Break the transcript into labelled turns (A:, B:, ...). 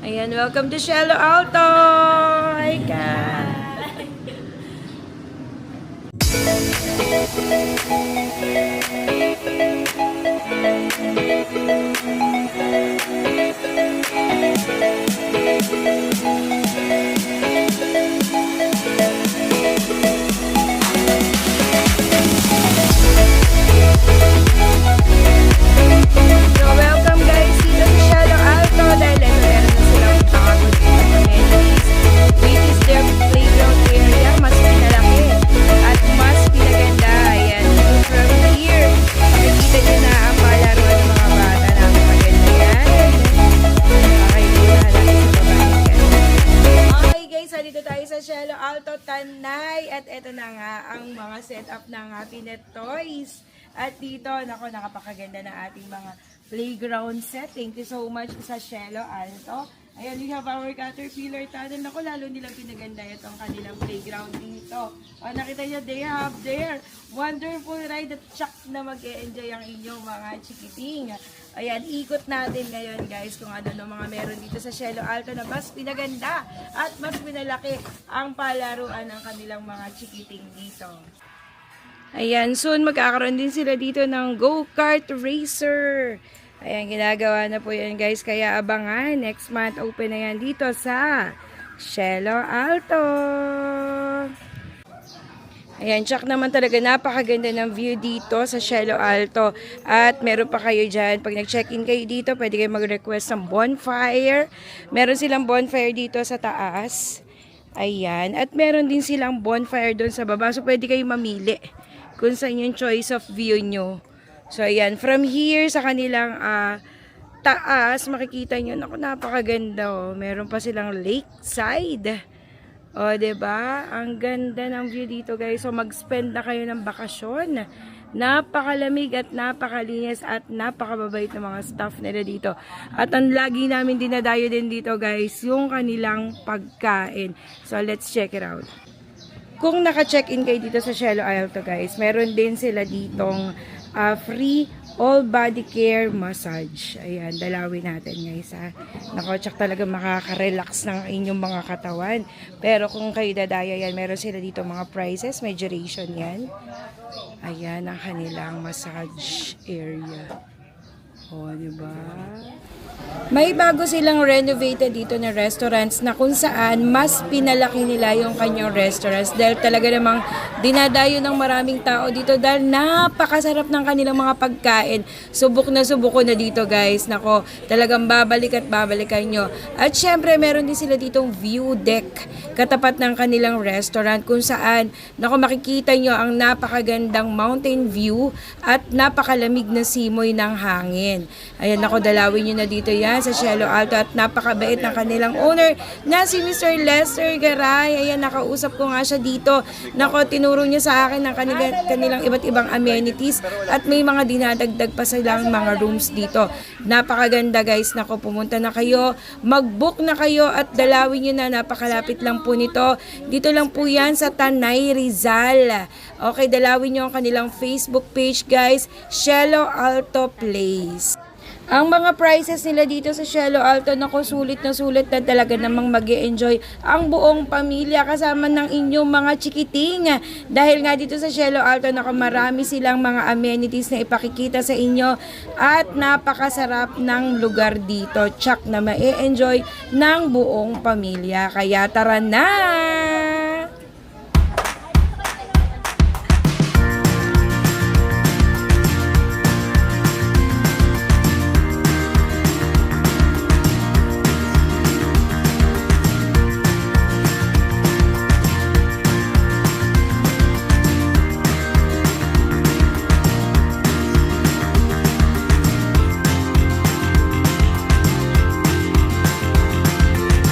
A: Ayan, welcome to Cielo Alto! Hi, ka! Tanay at ito na nga ang mga setup ng Happynet Toys. At dito, nako, nakapakaganda na ating mga playground set. Thank you so much sa Cielo Alto. Ayan, we have our Caterpillar tunnel. Nako, lalo nilang pinaganda itong kanilang playground dito. O, nakita nyo, they have their wonderful ride at tsak na mag enjoy ang inyong mga chikiting. Ayan, ikot natin ngayon guys kung ano no mga meron dito sa Cielo Alto na mas pinaganda at mas pinalaki ang palaruan ng kanilang mga chikiting dito. Ayan, soon magkakaroon din sila dito ng go-kart racer. Ayan, ginagawa na po yan guys. Kaya abangan, next month open na yan dito sa Cielo Alto. Ayan, check naman talaga. Napakaganda ng view dito sa Cielo Alto. At meron pa kayo dyan. Pag nag-check-in kayo dito, pwede kayo mag-request ng bonfire. Meron silang bonfire dito sa taas. Ayan. At meron din silang bonfire doon sa baba. So, pwede kayo mamili kung saan yung choice of view nyo. So, ayan. From here, sa kanilang ah, taas, makikita nyo. Naku, napakaganda. Oh. Meron pa silang lakeside. O, oh, ba? Ang ganda ng view dito, guys. So, mag-spend na kayo ng bakasyon. Napakalamig at napakalinis at napakababait ng mga staff nila dito. At ang lagi namin dinadayo din dito, guys, yung kanilang pagkain. So, let's check it out. Kung naka-check-in kayo dito sa Cielo Alto, guys, meron din sila ditong ah, free all body care massage. Ayan, dalawin natin guys ha. Nako, tsak talaga makaka-relax ng inyong mga katawan. Pero kung kayo dadaya yan, meron sila dito mga prices, may duration yan. Ayan ang kanilang massage area. O, diba? May bago silang renovated dito na restaurants na kung saan mas pinalaki nila yung kanyang restaurants dahil talaga namang dinadayo ng maraming tao dito dahil napakasarap ng kanilang mga pagkain. Subok na subok ko na dito guys. Nako, talagang babalik at babalikan nyo. At syempre meron din sila ditong view deck katapat ng kanilang restaurant kung saan nako makikita nyo ang napakagandang mountain view at napakalamig na simoy ng hangin. Ayan, nako dalawin nyo na dito yan sa Cielo Alto at napakabait ng kanilang owner na si Mr. Lester Garay. Ayan, nakausap ko nga siya dito. Nako, tinuro niya sa akin ng kanilang, kanilang iba't ibang amenities at may mga dinadagdag pa silang mga rooms dito. Napakaganda guys. Nako, pumunta na kayo. Mag-book na kayo at dalawin nyo na. Napakalapit lang po nito. Dito lang po yan sa Tanay Rizal. Okay, dalawin nyo ang kanilang Facebook page guys. Cielo Alto Place. Ang mga prices nila dito sa Cielo Alto, naku, sulit na sulit na talaga namang mag enjoy ang buong pamilya kasama ng inyong mga chikiting. Dahil nga dito sa Cielo Alto, naku, marami silang mga amenities na ipakikita sa inyo at napakasarap ng lugar dito. Tsak na ma-enjoy ng buong pamilya. Kaya tara na!